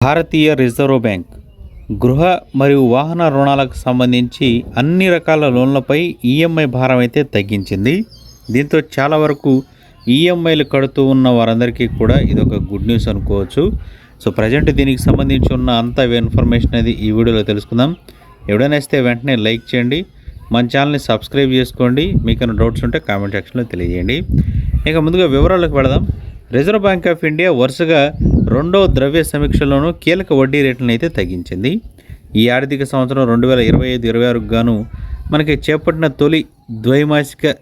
భారతీయ reserve bank గృహ మరియు వాహన రుణాలకు సంబంధించి అన్ని రకాల లోన్లపై ఈఎంఐ భారం అయితే తగ్గించింది. దీంతో చాలా వరకు ఈఎంఐలు కడుతూ ఉన్న వారందరికీ కూడా ఇది ఒక గుడ్ న్యూస్ అనుకోవచ్చు. సో ప్రజెంట్ దీనికి సంబంధించి ఉన్న అంత ఇన్ఫర్మేషన్ అనేది ఈ వీడియోలో తెలుసుకుందాం. ఎవడైనా ఇస్తే వెంటనే లైక్ చేయండి. మన ఛానల్ని సబ్స్క్రైబ్ చేసుకోండి. మీకు డౌట్స్ ఉంటే కామెంట్ సెక్షన్లో తెలియజేయండి. ఇక ముందుగా వివరాలకు వెళదాం. రిజర్వ్ బ్యాంక్ ఆఫ్ ఇండియా వరుసగా రెండో ద్రవ్య సమీక్షలోనూ కీలక వడ్డీ రేట్లను అయితే తగ్గించింది. ఈ ఆర్థిక సంవత్సరం రెండు వేల ఇరవై ఐదు ఇరవై ఆరుకు గాను మనకి చేపట్టిన తొలి ద్వైమాసిక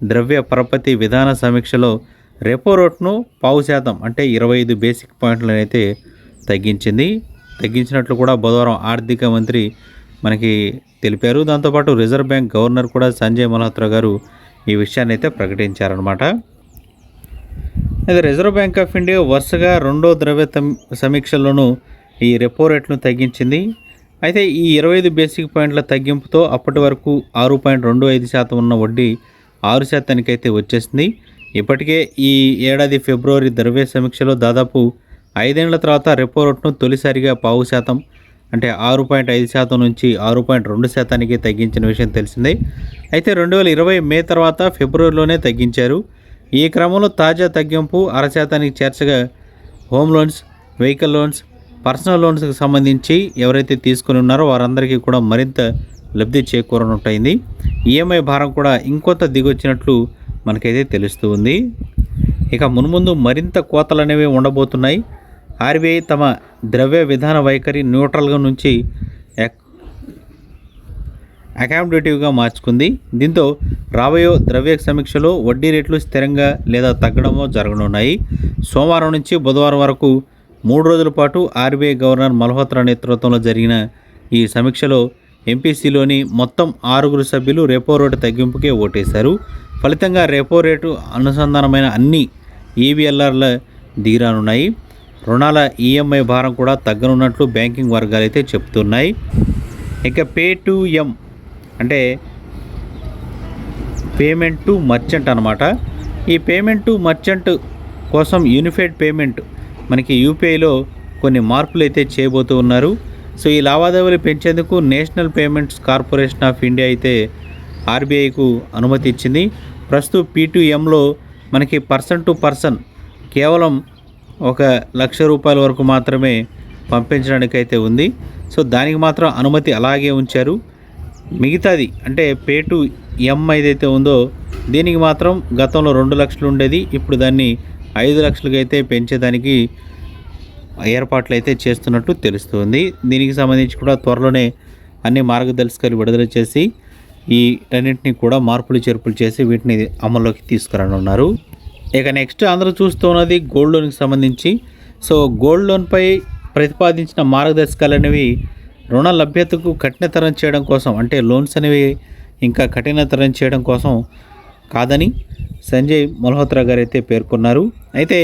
ద్రవ్య పరపతి విధాన సమీక్షలో రెపో రేట్ను పావు శాతం అంటే ఇరవై ఐదు బేసిక్ పాయింట్లను అయితే తగ్గించింది. తగ్గించినట్లు కూడా బుధవారం ఆర్థిక మంత్రి మనకి తెలిపారు. దాంతోపాటు రిజర్వ్ బ్యాంక్ గవర్నర్ కూడా సంజయ్ మల్హోత్రా గారు ఈ విషయాన్ని అయితే ప్రకటించారనమాట అయితే రిజర్వ్ బ్యాంక్ ఆఫ్ ఇండియా వరుసగా రెండో ద్రవ్య సమీక్షలోనూ ఈ రెపో రేట్ను తగ్గించింది. అయితే ఈ ఇరవై ఐదు బేసిక్ పాయింట్ల తగ్గింపుతో అప్పటి వరకు ఆరు పాయింట్ రెండు ఐదు శాతం ఉన్న వడ్డీ ఆరు శాతానికి అయితే వచ్చేసింది. ఇప్పటికే ఈ ఏడాది ఫిబ్రవరి ద్రవ్య సమీక్షలో దాదాపు ఐదేళ్ళ తర్వాత రెపో రేట్ను తొలిసారిగా పావు శాతం అంటే ఆరు పాయింట్ ఐదు శాతం నుంచి ఆరు పాయింట్ రెండు శాతానికి తగ్గించిన విషయం తెలిసిందే. అయితే రెండు వేల ఇరవై మే తర్వాత ఫిబ్రవరిలోనే తగ్గించారు. ఈ క్రమంలో తాజా తగ్గింపు అర శాతానికి చేర్చగా home loans vehicle loans personal లోన్స్కి సంబంధించి ఎవరైతే తీసుకుని ఉన్నారో వారందరికీ కూడా మరింత లబ్ధి చేకూరనుంటైంది. ఈఎంఐ భారం కూడా ఇంకొంత దిగొచ్చినట్లు మనకైతే తెలుస్తూ ఉంది. ఇక మున్ముందు మరింత కోతలు అనేవి ఉండబోతున్నాయి. ఆర్బీఐ తమ ద్రవ్య విధాన వైఖరి న్యూట్రల్గా నుంచి అకామిడేటివ్గా మార్చుకుంది. దీంతో రాబోయే ద్రవ్య సమీక్షలో వడ్డీ రేట్లు స్థిరంగా లేదా తగ్గడమో జరగనున్నాయి. సోమవారం నుంచి బుధవారం వరకు మూడు రోజుల పాటు ఆర్బీఐ గవర్నర్ మల్హోత్రా నేతృత్వంలో జరిగిన ఈ సమీక్షలో ఎంపీసీలోని మొత్తం ఆరుగురు సభ్యులు రెపో రేటు తగ్గింపుకే ఓటేశారు. ఫలితంగా రెపో రేటు అనుసంధానమైన అన్ని ఈవీఎల్ఆర్ల దిగిరానున్నాయి రుణాల ఈఎంఐ భారం కూడా తగ్గనున్నట్లు బ్యాంకింగ్ వర్గాలు అయితే చెప్తున్నాయి ఇక పే టు ఎం అంటే పేమెంట్ టు మర్చెంట్ అనమాట ఈ పేమెంట్ టు మర్చెంట్ కోసం యూనిఫైడ్ పేమెంట్ మనకి యూపీఐలో కొన్ని మార్పులు అయితే చేయబోతూ ఉన్నారు. సో ఈ లావాదేవీలు పెంచేందుకు national payments corporation of India అయితే ఆర్బీఐకు అనుమతి ఇచ్చింది. ప్రస్తుతం పీటీఎంలో మనకి పర్సన్ టు పర్సన్ కేవలం ఒక లక్ష రూపాయల వరకు మాత్రమే పంపించడానికి అయితే ఉంది. సో దానికి మాత్రం అనుమతి అలాగే ఉంచారు. మిగతాది అంటే పేటు ఎం ఏదైతే ఉందో దీనికి మాత్రం గతంలో రెండు లక్షలు ఉండేది ఇప్పుడు దాన్ని ఐదు లక్షలకైతే పెంచేదానికి ఏర్పాట్లు అయితే చేస్తున్నట్టు తెలుస్తుంది. దీనికి సంబంధించి కూడా త్వరలోనే అన్ని మార్గదర్శకాలు విడుదల చేసి ఈ అన్నింటినీ కూడా మార్పులు చేర్పులు చేసి వీటిని అమల్లోకి తీసుకురానున్నారు. ఇక నెక్స్ట్ అందరూ చూస్తున్నది గోల్డ్ లోన్కి సంబంధించి. సో గోల్డ్ లోన్పై ప్రతిపాదించిన మార్గదర్శకాలు అనేవి రుణ లభ్యతకు కఠినతరం చేయడం కోసం అంటే లోన్స్ అనేవి ఇంకా కఠినతరం చేయడం కోసం కాదని సంజయ్ మల్హోత్రా గారు అయితే పేర్కొన్నారు. అయితే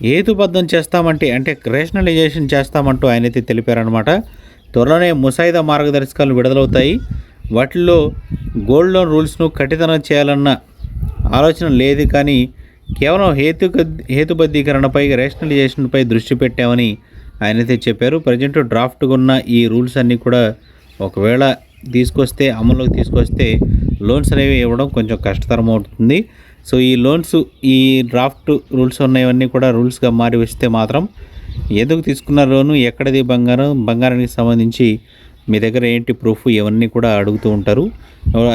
హేతుబద్ధం చేస్తామంటే అంటే రేషనలైజేషన్ చేస్తామంటూ ఆయన అయితే తెలిపారనమాట త్వరలోనే ముసాయిదా మార్గదర్శకాలు విడుదలవుతాయి. వాటిల్లో గోల్డ్ లోన్ రూల్స్ను కఠితరం చేయాలన్న ఆలోచన లేదు కానీ కేవలం హేతు హేతుబద్ధీకరణపై రేషనలైజేషన్పై దృష్టి పెట్టామని ఆయనైతే చెప్పారు ప్రజెంట్ డ్రాఫ్ట్గా ఉన్న ఈ రూల్స్ అన్నీ కూడా ఒకవేళ తీసుకొస్తే అమల్లోకి తీసుకొస్తే లోన్స్ అనేవి ఇవ్వడం కొంచెం కష్టతరం అవుతుంది సో ఈ లోన్స్ ఈ డ్రాఫ్ట్ రూల్స్ ఉన్నవన్నీ కూడా రూల్స్గా మారి వస్తే మాత్రం ఎందుకు తీసుకున్న లోను ఎక్కడది బంగారం బంగారానికి సంబంధించి మీ దగ్గర ఏంటి ప్రూఫ్ ఇవన్నీ కూడా అడుగుతూ ఉంటారు.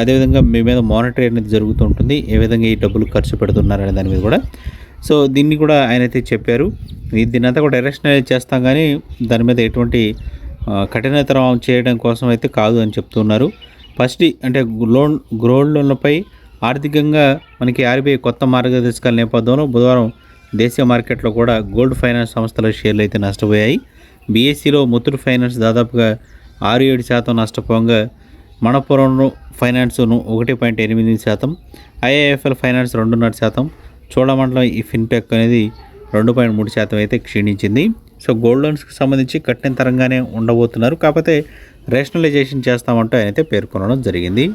అదేవిధంగా మీ మీద మానిటరీ అనేది జరుగుతూ ఉంటుంది. ఏ విధంగా ఈ డబ్బులు ఖర్చు పెడుతున్నారు అనే దాని మీద కూడా సో దీన్ని కూడా ఆయన అయితే చెప్పారు. దీని అంతా కూడా డైరెక్షనలైజ్ చేస్తాం కానీ దాని మీద ఎటువంటి కఠినతరం చేయడం కోసం అయితే కాదు అని చెప్తున్నారు. ఫస్ట్ అంటే లోన్ గోల్డ్ లోన్లపై ఆర్థికంగా మనకి ఆర్బీఐ కొత్త మార్గదర్శకాల నేపథ్యంలో బుధవారం దేశీయ మార్కెట్లో కూడా గోల్డ్ ఫైనాన్స్ సంస్థల షేర్లు అయితే నష్టపోయాయి. బీఎస్సీలో ముత్తూట్ ఫైనాన్స్ దాదాపుగా ఆరు ఏడు శాతం నష్టపోగా మణపురం ఫైనాన్స్ను ఒకటి పాయింట్ ఎనిమిది శాతం ఐఐఎఫ్ఎల్ ఫైనాన్స్ రెండున్నర శాతం చోళమండలం ఈ ఫిన్టెక్ అనేది రెండు పాయింట్ మూడు శాతం అయితే క్షీణించింది. సో గోల్డ్ లోన్స్కి సంబంధించి కఠిన తరంగానే ఉండబోతున్నారు. కాకపోతే రేషనలైజేషన్ చేస్తామంటూ ఆయన అయితే పేర్కొనడం జరిగింది.